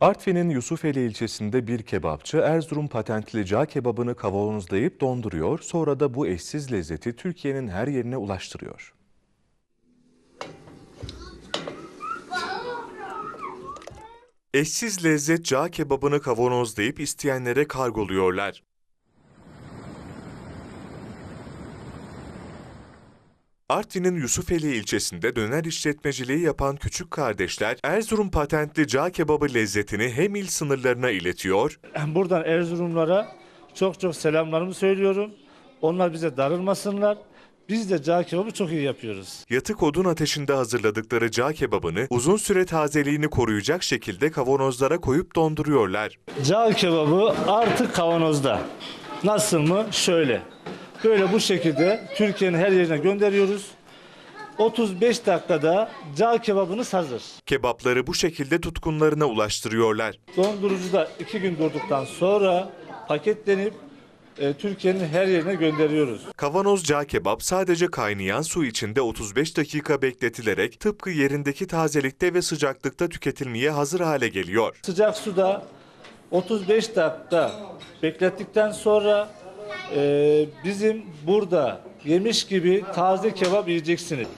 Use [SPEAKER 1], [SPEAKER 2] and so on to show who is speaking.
[SPEAKER 1] Artvin'in Yusufeli ilçesinde bir kebapçı Erzurum patentli cağ kebabını kavanozlayıp donduruyor, sonra da bu eşsiz lezzeti Türkiye'nin her yerine ulaştırıyor. Eşsiz lezzet cağ kebabını kavanozlayıp isteyenlere kargoluyorlar. Artvin'in Yusufeli ilçesinde döner işletmeciliği yapan küçük kardeşler Erzurum patentli cağ kebabı lezzetini hem il sınırlarına iletiyor
[SPEAKER 2] Buradan Erzurumlara çok çok selamlarımı söylüyorum. Onlar bize darılmasınlar. Biz de cağ kebabı çok iyi yapıyoruz.
[SPEAKER 1] Yatık odun ateşinde hazırladıkları cağ kebabını uzun süre tazeliğini koruyacak şekilde kavanozlara koyup donduruyorlar.
[SPEAKER 2] Cağ kebabı artık kavanozda. Nasıl mı? Şöyle. Böyle bu şekilde Türkiye'nin her yerine gönderiyoruz. 35 dakikada cağ kebabınız hazır.
[SPEAKER 1] Kebapları bu şekilde tutkunlarına ulaştırıyorlar.
[SPEAKER 2] Dondurucuda 2 gün durduktan sonra paketlenip e, Türkiye'nin her yerine gönderiyoruz.
[SPEAKER 1] Kavanoz cağ kebap sadece kaynayan su içinde 35 dakika bekletilerek tıpkı yerindeki tazelikte ve sıcaklıkta tüketilmeye hazır hale geliyor.
[SPEAKER 2] Sıcak suda 35 dakika beklettikten sonra e, bizim burada yemiş gibi taze kebap yiyeceksiniz.